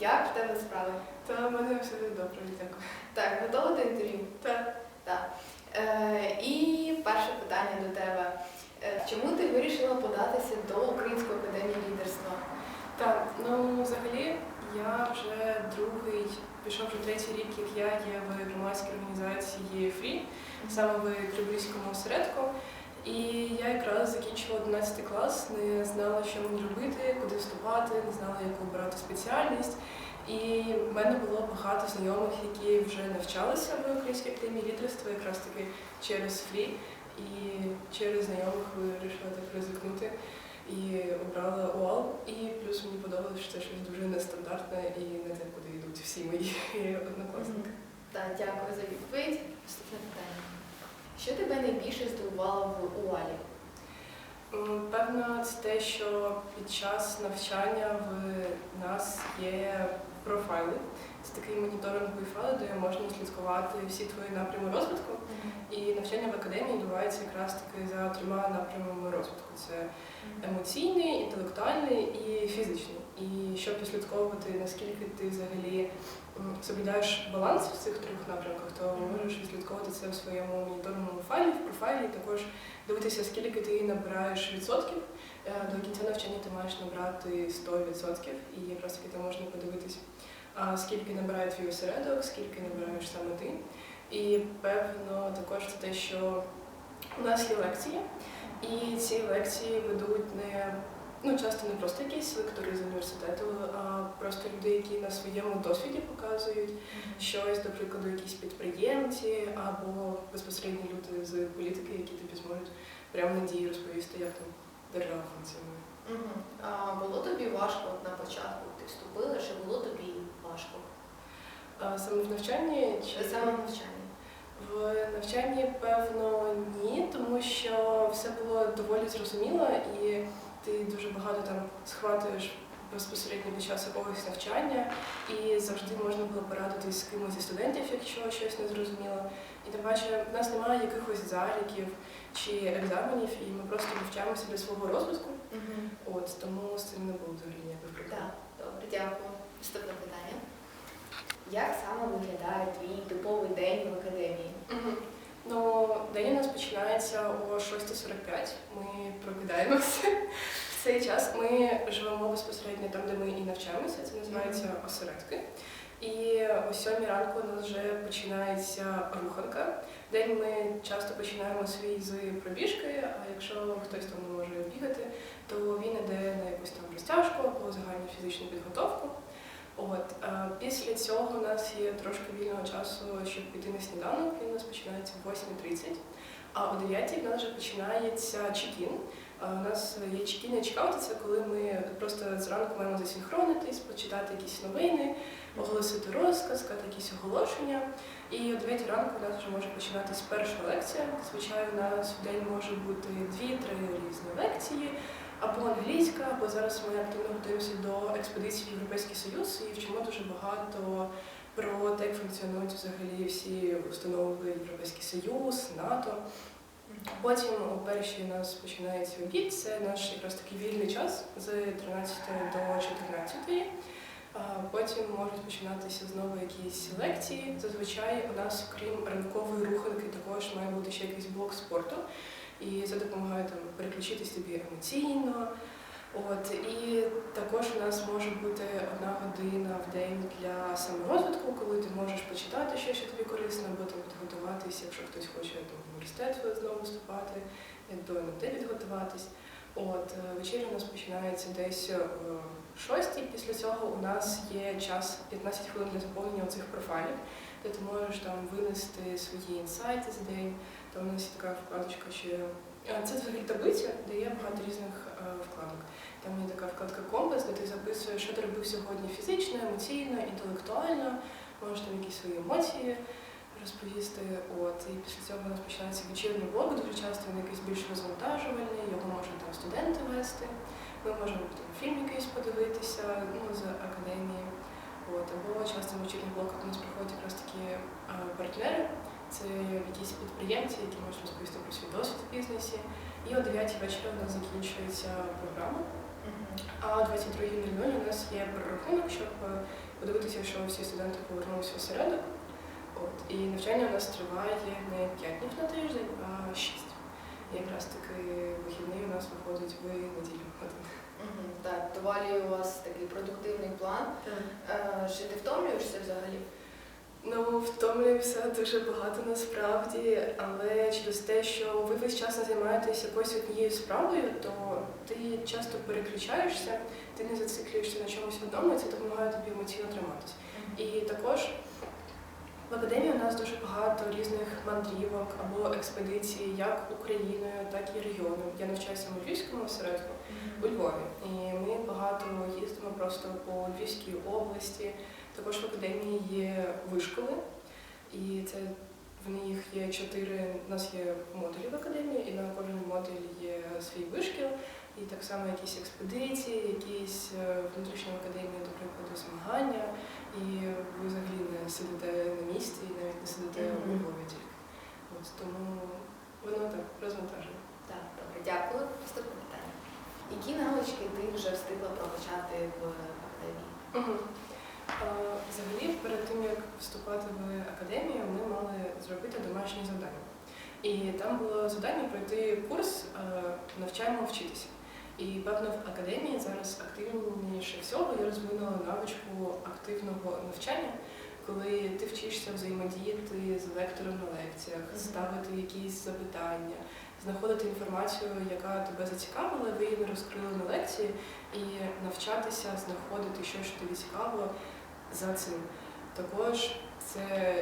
Як в тебе справи? Та в мене все добре, дякую. Так, готова до інтерв'ю? Та Так. Е, і перше питання до тебе. Е, чому ти вирішила податися до Української академії лідерства? так, ну взагалі я вже другий, пішов вже третій рік, як я є в громадській організації Фрі, саме в Криворізькому осередку. І я якраз закінчила 11 клас, не знала, що мені робити, куди вступати, не знала, яку обирати спеціальність. І в мене було багато знайомих, які вже навчалися в Українській академії лідерства, якраз таки через фрі. І через знайомих вирішила так ризикнути і обрала УАЛ. І плюс мені подобалося, що це щось дуже нестандартне і не те, куди йдуть всі мої однокласники. Так, дякую за відповідь. Наступне питання. Що тебе найбільше здивувало в УАЛі? Певно, це те, що під час навчання в нас є профайли. Це такий моніторинговий файл, де можна слідкувати всі твої напрями розвитку. І навчання в академії відбувається якраз таки за трьома напрямами розвитку: це емоційний, інтелектуальний і фізичний. І щоб відслідковувати, наскільки ти взагалі соблюдаєш баланс в цих трьох напрямках, то можеш відслідковувати це в своєму моніторинговому файлі, в профайлі, також дивитися, скільки ти набираєш відсотків. Е, До кінця навчання ти маєш набрати 100%, і якраз таки там можна подивитись, скільки набирає твій осередок, скільки набираєш саме ти. І певно також це те, що у нас є лекції, і ці лекції ведуть не ну часто не просто якісь лектори з університету, а просто люди, які на своєму досвіді показують щось, до прикладу, якісь підприємці або безпосередньо люди з політики, які тобі зможуть прямо на дії розповісти, як там держава функціонує. А було тобі важко от на початку? Ти вступила, чи було тобі важко? А саме в навчанні чи Саме в навчанні? В навчанні, певно, ні, тому що все було доволі зрозуміло, і ти дуже багато там схватуєш безпосередньо під час якогось навчання, і завжди можна було порадитись з кимось зі студентів, якщо щось не зрозуміло. І тим паче, в нас немає якихось заліків чи екзаменів, і ми просто навчаємося для свого розвитку. Угу. От тому з цим не було взагалі ніяких проблем. Так, добре, дякую. Наступне питання. Як саме виглядає твій типовий день в академії? Мгм. Ну, день у нас починається о 6.45. Ми прокидаємося. В цей час ми живемо безпосередньо там, де ми і навчаємося. Це називається осередки. І о 7 ранку у нас вже починається руханка. День ми часто починаємо свій з пробіжки, а якщо хтось там не може бігати, то він іде на якусь там розтяжку або загальну фізичну підготовку. От е, після цього у нас є трошки вільного часу, щоб піти на сніданок. Він у нас починається в 8.30, а о 9 в нас вже починається чекін. Е, У нас є чекін і чекаути, це коли ми просто зранку маємо засінхронитись, почитати якісь новини, оголосити розказ, сказати якісь оголошення. І о 9 ранку у нас вже може починатись перша лекція. Зазвичай у нас в день може бути 2-3 різні лекції або англійська, або зараз ми активно готуємося до експедиції в Європейський Союз і вчимо дуже багато про те, як функціонують взагалі всі установи Європейський Союз, НАТО. Потім о першій у нас починається обід, це наш якраз такий вільний час з 13 до 14. Потім можуть починатися знову якісь лекції. Зазвичай у нас, окрім ранкової руханки, також має бути ще якийсь блок спорту. І це допомагає там переключитись тобі емоційно. От і також у нас може бути одна година в день для саморозвитку, коли ти можеш почитати щось, що тобі корисне, або там підготуватись, якщо хтось хоче там в університет знову вступати, до НМТ підготуватись. От е, вечірня у нас починається десь о 6 Після цього у нас є час 15 хвилин для заповнення цих профайлів, де ти можеш там винести свої інсайти за день. Там у нас є така вкладочка, що е, це взагалі таблиця, де є багато різних е, вкладок. Там є така вкладка компас, де ти записуєш, що ти робив сьогодні фізично, емоційно, інтелектуально, можеш там якісь свої емоції розповісти. От і після цього у нас починається вечірній блок. Дуже часто він якийсь більш розвантажувальний, його можуть там студенти вести. Ми можемо там фільм якийсь подивитися ну, з академії. От, або часто в вечірніх блоках у нас приходять якраз такі е, партнери. Це якісь підприємці, які можуть розповісти про свій досвід в бізнесі. І о 9 вечора у нас закінчується програма. А о 22.00 у нас є перерахунок, щоб е, подивитися, що всі студенти повернулися в середок. От. І навчання у нас триває не 5 днів на тиждень, а 6. Якраз таки вихідний у нас виходить в неділю. Мгм, Так, доволі у вас такий продуктивний план. Е, Чи ти втомлюєшся взагалі? Ну, втомлююся дуже багато насправді, але через те, що ви весь час не займаєтесь якоюсь однією справою, то ти часто переключаєшся, ти не зациклюєшся на чомусь одному, і це допомагає тобі емоційно триматися. І також в академії у нас дуже багато різних мандрівок або експедицій, як Україною, так і регіоном. Я навчаюся в Львівському осередку у Львові, і ми багато їздимо просто по Львівській області. Також в академії є вишколи, і це в них є чотири. У нас є модулі в академії, і на кожен модуль є свій вишкіл, і так само якісь експедиції, якісь е, внутрішні академії, до прикладу, змагання. І ви взагалі не сидите на місці і навіть не сидите у Мгм. Львові тільки. От тому воно так розвантажено. Так, добре, дякую. Наступне питання. Які навички ти вже встигла прокачати в академії? Мгм. А, Взагалі, перед тим як вступати в академію, ми мали зробити домашні завдання. І там було завдання пройти курс е, навчаємо вчитися. І певно в академії зараз активніше всього я розвинула навичку активного навчання, коли ти вчишся взаємодіяти з лектором на лекціях, ставити якісь запитання, знаходити інформацію, яка тебе зацікавила, ви її не розкрили на лекції, і навчатися знаходити щось, що тобі цікаво за цим. Також це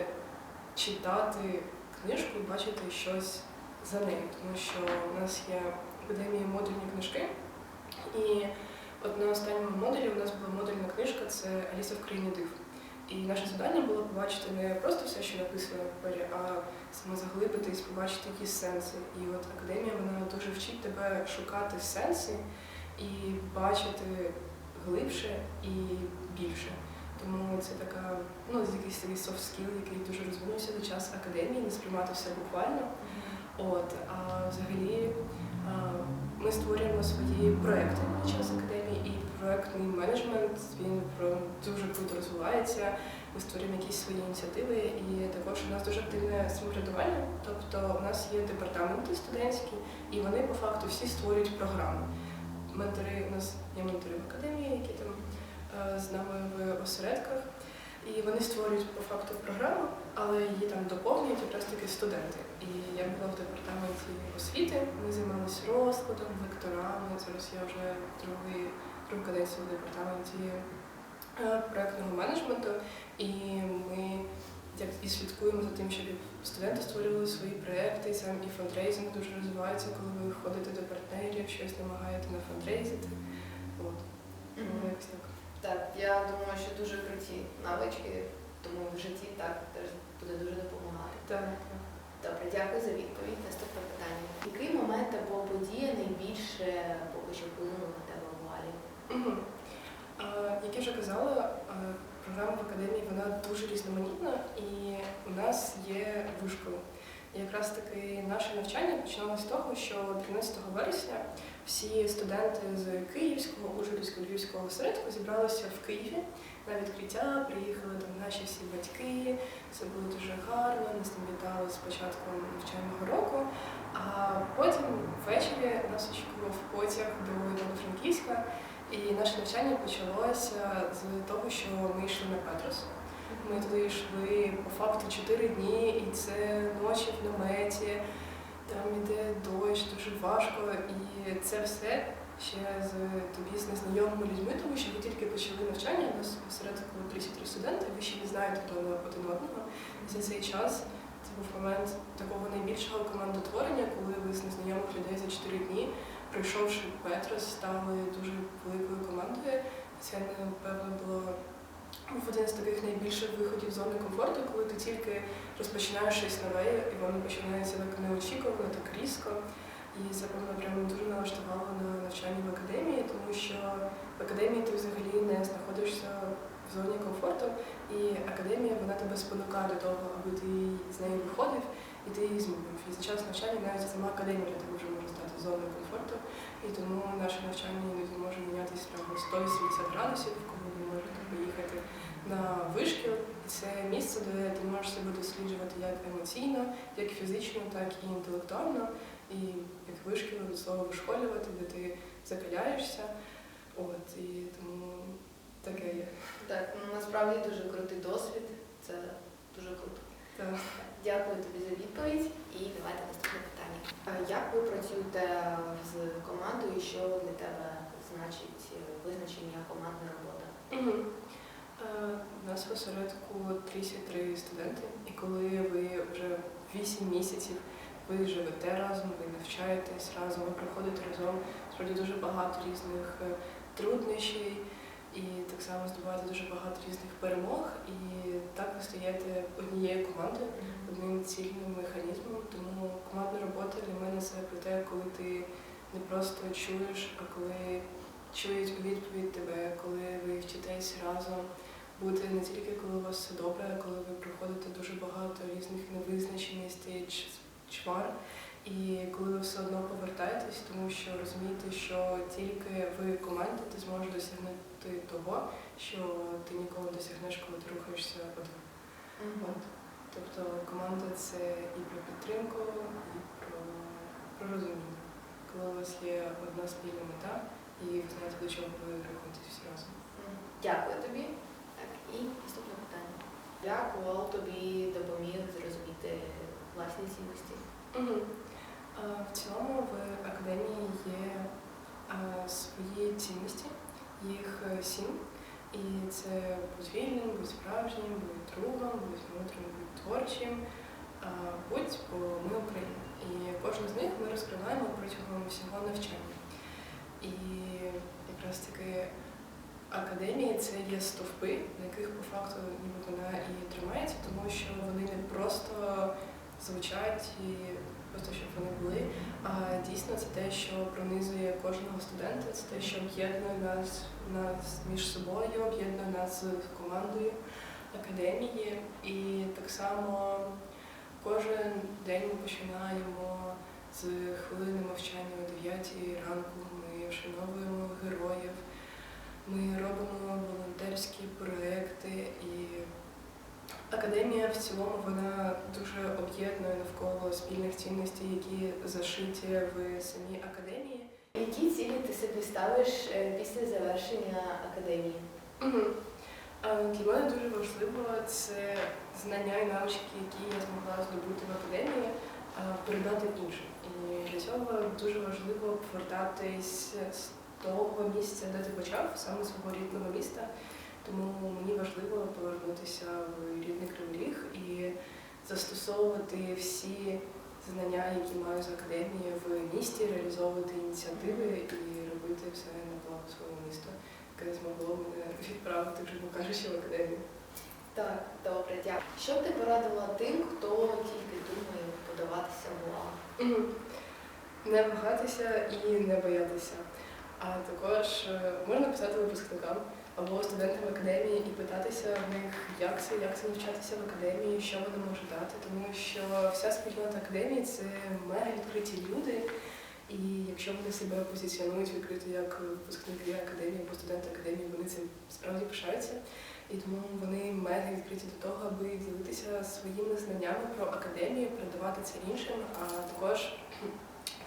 читати книжку і бачити щось за нею, тому що у нас є в академії модульні книжки. І от на останньому модулі у нас була модульна книжка це Аліса в країні див. І наше завдання було побачити не просто все, що написано на папері, а саме заглибитись, побачити якісь сенси. І от академія вона дуже вчить тебе шукати сенси і бачити глибше і більше. Тому це така, ну, якийсь такий soft skill, який дуже розвинувся за час академії, не сприймати все буквально. От, а взагалі ми створюємо свої проекти під час академії, і проектний менеджмент він дуже круто розвивається. Ми створюємо якісь свої ініціативи, і також у нас дуже активне самоврядування. Тобто у нас є департаменти студентські, і вони по факту всі створюють програми. Ментори у нас є ментори в академії, які там з нами в осередках. І вони створюють по факту програму, але її там доповнюють якраз таки студенти. І я була в департаменті освіти, ми займалися розкладом, векторами. Зараз я вже другий другу каденцію в департаменті е, проектного менеджменту. І ми як і слідкуємо за тим, щоб студенти створювали свої проекти, сам і фандрейзинг дуже розвивається, коли ви ходите до партнерів, щось намагаєте на фандрейзити. От. Тому Мгм. якось так. Так, я думаю, що дуже круті навички, тому в житті так теж буде дуже допомагати. Так. Добре, дякую за відповідь. Наступне питання. Який момент або подія найбільше поки що вплинули на тебе в валі? А, Як я вже казала, програма в академії вона дуже різноманітна, і у нас є вишколи. Якраз таки наше навчання починалося з того, що 13 вересня всі студенти з Київського, Ужгородського, Львівського осередку зібралися в Києві на відкриття. Приїхали там наші всі батьки. Це було дуже гарно. Нас там вітали з початком навчального року. А потім ввечері нас очікував потяг до Івано-Франківська. І наше навчання почалося з того, що ми йшли на Петрос. Ми туди йшли по факту 4 дні, і це ночі в наметі, там іде дощ, дуже важко. І це все ще з тобі з незнайомими людьми, тому що ви тільки почали навчання, у нас посередку 33 студенти, ви ще не знаєте один один одного. За цей час це був момент такого найбільшого командотворення, коли ви з незнайомих людей за 4 дні, пройшовши Петрос, стали дуже великою командою. Це, напевно, було був один з таких найбільших виходів зони комфорту, коли ти тільки розпочинаєш щось нове, і воно починається так неочікувано, так різко. І це, певно, прямо дуже налаштувало на навчання в академії, тому що в академії ти взагалі не знаходишся в зоні комфорту, і академія вона тебе спонукає до того, аби ти з неї виходив йти змінював. І за час навчання навіть сама академія для тебе вже може стати зоною комфорту. І тому наше навчання іноді може мінятися прямо 180 градусів, коли ви можете поїхати на вишкіл. Це місце, де ти можеш себе досліджувати як емоційно, як фізично, так і інтелектуально. І як вишкіл від слова вишколювати, де ти закаляєшся. От і тому таке є. Так, ну, насправді дуже крутий досвід. Це дуже круто. Так. Дякую тобі за відповідь. І давайте наступне питання. Як ви працюєте з командою? і Що для тебе значить е, визначення командна робота? Е, У нас в осередку 33 студенти, і коли ви вже 8 місяців ви живете разом, ви навчаєтесь разом, ви проходите разом. Справді дуже багато різних е, труднощів, і так само здобуваєте дуже багато різних перемог, і так ви стаєте однією командою, одним цільним механізмом. Тому командна робота для мене це про те, коли ти не просто чуєш, а коли чують у відповідь тебе, коли ви вчитесь разом. Бути не тільки коли у вас все добре, а коли ви проходите дуже багато різних невизначеностей, чвар, і коли ви все одно повертаєтесь, тому що розумієте, що тільки ви команді ти зможеш досягнути того, що ти ніколи не досягнеш, коли ти рухаєшся один. От. Тобто команда це і про підтримку, і про, про розуміння. Коли у вас є одна спільна мета, і ви знаєте, до чого ви рухаєтесь всі разом. Дякую тобі. Так, і наступне питання. Як УАЛ тобі допоміг зрозуміти власні цінності? Угу. В цілому в академії є свої цінності, їх е, сім. І це будь вільним, будь справжнім, будь другом, будь мудрим, будь творчим, будь, бо ми Україна. І кожен з них ми розкриваємо протягом всього навчання. І якраз таки академії це є стовпи, на яких по факту ніби вона і тримається, тому що вони не просто звучать і просто щоб вони були. А дійсно це те, що пронизує кожного студента, це те, що об'єднує нас, нас між собою, об'єднує нас з командою академії. І так само кожен день ми починаємо з хвилини мовчання о 9 ранку. Ми вшановуємо героїв. Ми робимо волонтерські проекти і академія в цілому вона дуже об'єднує навколо спільних цінностей, які зашиті в самій академії. Які цілі ти собі ставиш е, після завершення академії? Мгм. Для мене дуже важливо це знання і навички, які я змогла здобути в академії, а, передати іншим. І для цього дуже важливо повертатись з того місця, де ти почав, саме свого рідного міста. Тому мені важливо повернутися в рідний Кривий Ріг і застосовувати всі знання, які маю з академії в місті, реалізовувати ініціативи і робити все на благо свого міста, яке змогло мене відправити, вже кажучи, в академію. Так, добре, дякую. Що б ти порадила тим, хто тільки думає подаватися в? Мгм. Не вагатися і не боятися. А також е, можна писати випускникам або студентам академії і питатися в них, як це, як це навчатися в академії, що вони можуть дати, тому що вся спільнота академії це мега відкриті люди. І якщо вони себе позиціонують відкрито як випускники академії або студенти академії, вони цим справді пишаються. І тому вони мега відкриті до того, аби ділитися своїми знаннями про академію, передавати це іншим. А також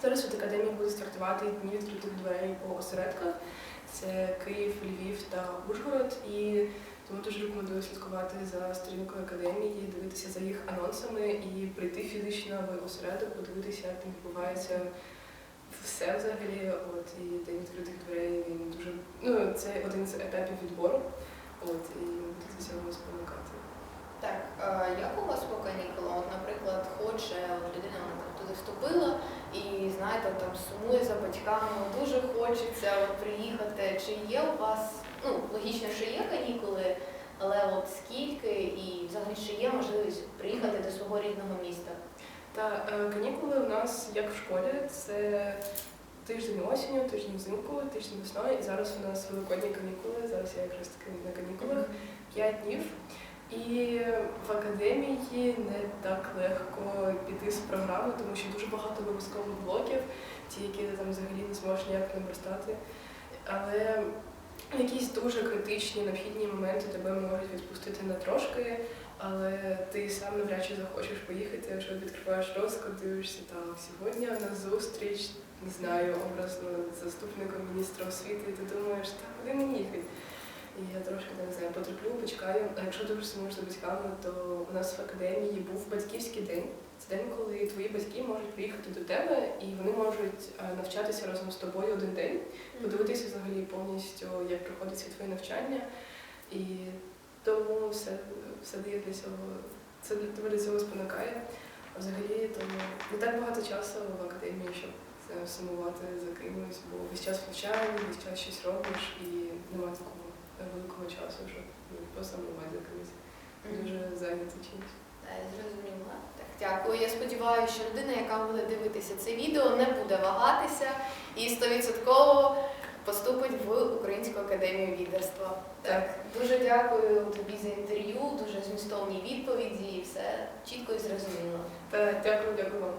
зараз від академії буде стартувати дні відкритих дверей по осередках. Це Київ, Львів та Ужгород. І тому дуже рекомендую слідкувати за сторінкою академії, дивитися за їх анонсами і прийти фізично в осередок, подивитися, як там відбувається все взагалі. От і день відкритих дверей він дуже ну це один з етапів відбору. От і буде цього спонукати. Так, як у вас по канікулам? От, наприклад, хоче от людина вона туди вступила і знаєте, там сумує за батьками, дуже хочеться от, приїхати. Чи є у вас, ну логічно, що є канікули, але от скільки і взагалі чи є можливість приїхати до свого рідного міста? Та е, канікули у нас як в школі, це тиждень осінню, тиждень взимку, тиждень весною. І зараз у нас великодні канікули. Зараз я якраз таки на канікулах 5 днів. І в академії не так легко піти з програми, тому що дуже багато випускових блоків, ті, які ти там взагалі не зможеш ніяк наверстати. Але якісь дуже критичні, необхідні моменти тебе можуть відпустити на трошки, але ти сам навряд чи захочеш поїхати, якщо відкриваєш розклад, дивишся, так, сьогодні у нас зустріч, не знаю, образно заступником міністра освіти, і ти думаєш, так, куди мені їхати? І я трошки не знаю, потерплю, почекаю. А якщо дуже сумуєш за батьками, то у нас в академії був батьківський день. Це день, коли твої батьки можуть приїхати до тебе і вони можуть е, навчатися разом з тобою один день, подивитися взагалі повністю, як проходиться твоє навчання. І тому все, все дає для цього, це для тебе для цього спонукає. А взагалі то не так багато часу в академії, щоб сумувати за кимось, бо весь час навчаєш, весь час щось робиш і немає такого великого часу, щоб ну, посамувати за. Дуже зайнятий чимось. Е, Зрозуміла. Так, дякую. Я сподіваюся, що людина, яка буде дивитися це відео, не буде вагатися і стовідсотково поступить в Українську академію лідерства. Так, дуже дякую тобі за інтерв'ю, дуже змістовні відповіді і все чітко і зрозуміло. Та дякую, дякую вам.